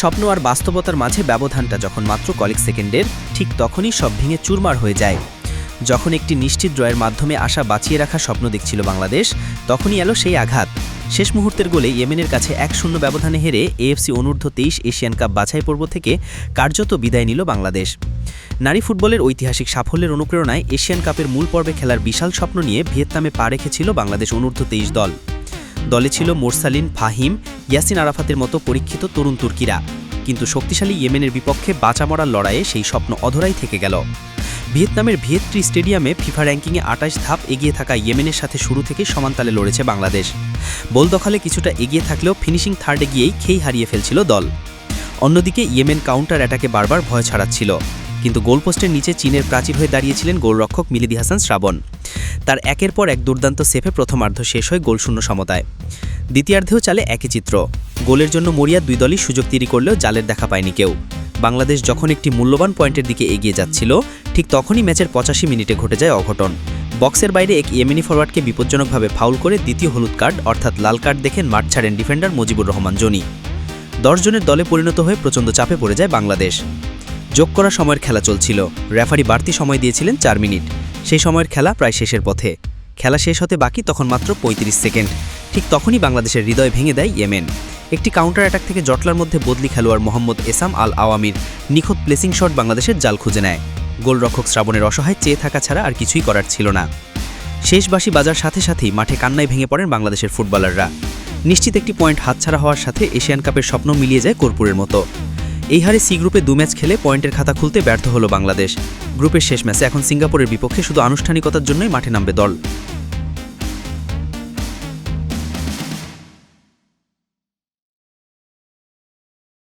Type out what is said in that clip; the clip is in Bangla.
স্বপ্ন আর বাস্তবতার মাঝে ব্যবধানটা যখন মাত্র কয়েক সেকেন্ডের, ঠিক তখনই সব ভেঙে চুরমার হয়ে যায়। যখন একটি নিশ্চিত ড্রয়ের মাধ্যমে আশা বাঁচিয়ে রাখার স্বপ্ন দেখছিল বাংলাদেশ, তখনই এলো সেই আঘাত। শেষ মুহূর্তের গোলে ইয়েমেনের কাছে এক শূন্য ব্যবধানে হেরে এএফসি অনূর্ধ্ব তেইশ এশিয়ান কাপ বাছাই পর্ব থেকে কার্যত বিদায় নিল বাংলাদেশ। নারী ফুটবলের ঐতিহাসিক সাফল্যের অনুপ্রেরণায় এশিয়ান কাপের মূল পর্বে খেলার বিশাল স্বপ্ন নিয়ে ভিয়েতনামে পা রেখেছিল বাংলাদেশ অনূর্ধ্ব তেইশ দল। দলে ছিল মোরসালিন, ফাহিম, ইয়াসিন আরাফাতের মতো পরীক্ষিত তরুণ তুর্কিরা। কিন্তু শক্তিশালী ইয়েমেনের বিপক্ষে বাঁচা মরার লড়াইয়ে সেই স্বপ্ন অধরাই থেকে গেল। ভিয়েতনামের ভিয়েত্রি স্টেডিয়ামে ফিফা র্যাঙ্কিংয়ে আটাশ ধাপ এগিয়ে থাকা ইয়েমেনের সাথে শুরু থেকেই সমানতালে লড়েছে বাংলাদেশ। বল দখলে কিছুটা এগিয়ে থাকলেও ফিনিশিং থার্ডে গিয়েই খেই হারিয়ে ফেলছিল দল। অন্যদিকে ইয়েমেন কাউন্টার অ্যাটাকে বারবার ভয় ছাড়াচ্ছিল। কিন্তু গোলপোস্টের নিচে চীনের প্রাচীর হয়ে দাঁড়িয়েছিলেন গোলরক্ষক মিলিদি হাসান শ্রাবণ। তার একের পর এক দুর্দান্ত সেফে প্রথমার্ধ শেষ হয় গোলশূন্য সমতায়। দ্বিতীয়ার্ধেও চালে একই চিত্র। গোলের জন্য মরিয়া দুই দলই সুযোগ তৈরি করলেও জালের দেখা পায়নি কেউ। বাংলাদেশ যখন একটি মূল্যবান পয়েন্টের দিকে এগিয়ে যাচ্ছিল, ঠিক তখনই ম্যাচের পঁচাশি মিনিটে ঘটে যায় অঘটন। বক্সের বাইরে এক ইয়েমেনি ফরওয়ার্ডকে বিপজ্জনকভাবে ফাউল করে দ্বিতীয় হলুদ কার্ড, অর্থাৎ লাল কার্ড দেখেন মাঠ ছাড়েন ডিফেন্ডার মুজিবুর রহমান জনি। জনের দলে পরিণত হয়ে প্রচণ্ড চাপে পড়ে যায় বাংলাদেশ। যোগ করা সময়ের খেলা চলছিল। রেফারি বাড়তি সময় দিয়েছিলেন চার মিনিট। সেই সময়ের খেলা প্রায় শেষের পথে। খেলা শেষ হতে বাকি তখন মাত্র ৩৫ সেকেন্ড। ঠিক তখনই বাংলাদেশের হৃদয় ভেঙে দেয় ইয়েমেন। একটি কাউন্টার অ্যাটাক থেকে জটলার মধ্যে বদলি খেলোয়াড় মোহাম্মদ এসাম আল আওয়ামির নিখুঁত প্লেসিং শট বাংলাদেশের জাল খুঁজে নেয়। গোলরক্ষক শ্রাবণের অসহায় চেয়ে থাকা ছাড়া আর কিছুই করার ছিল না। শেষ বাসি বাজার সাথে সাথেই মাঠে কান্নায় ভেঙে পড়েন বাংলাদেশের ফুটবলাররা। নিশ্চিত একটি পয়েন্ট হাতছাড়া হওয়ার সাথে এশিয়ান কাপের স্বপ্ন মিলিয়ে যায় কর্পূরের মতো। এই হারে সি গ্রুপে দু ম্যাচ খেলে পয়েন্টের খাতা খুলতে ব্যর্থ হলো বাংলাদেশ। গ্রুপের শেষ ম্যাচে এখন সিঙ্গাপুরের বিপক্ষে শুধু আনুষ্ঠানিকতার জন্যই মাঠে নামবে দল।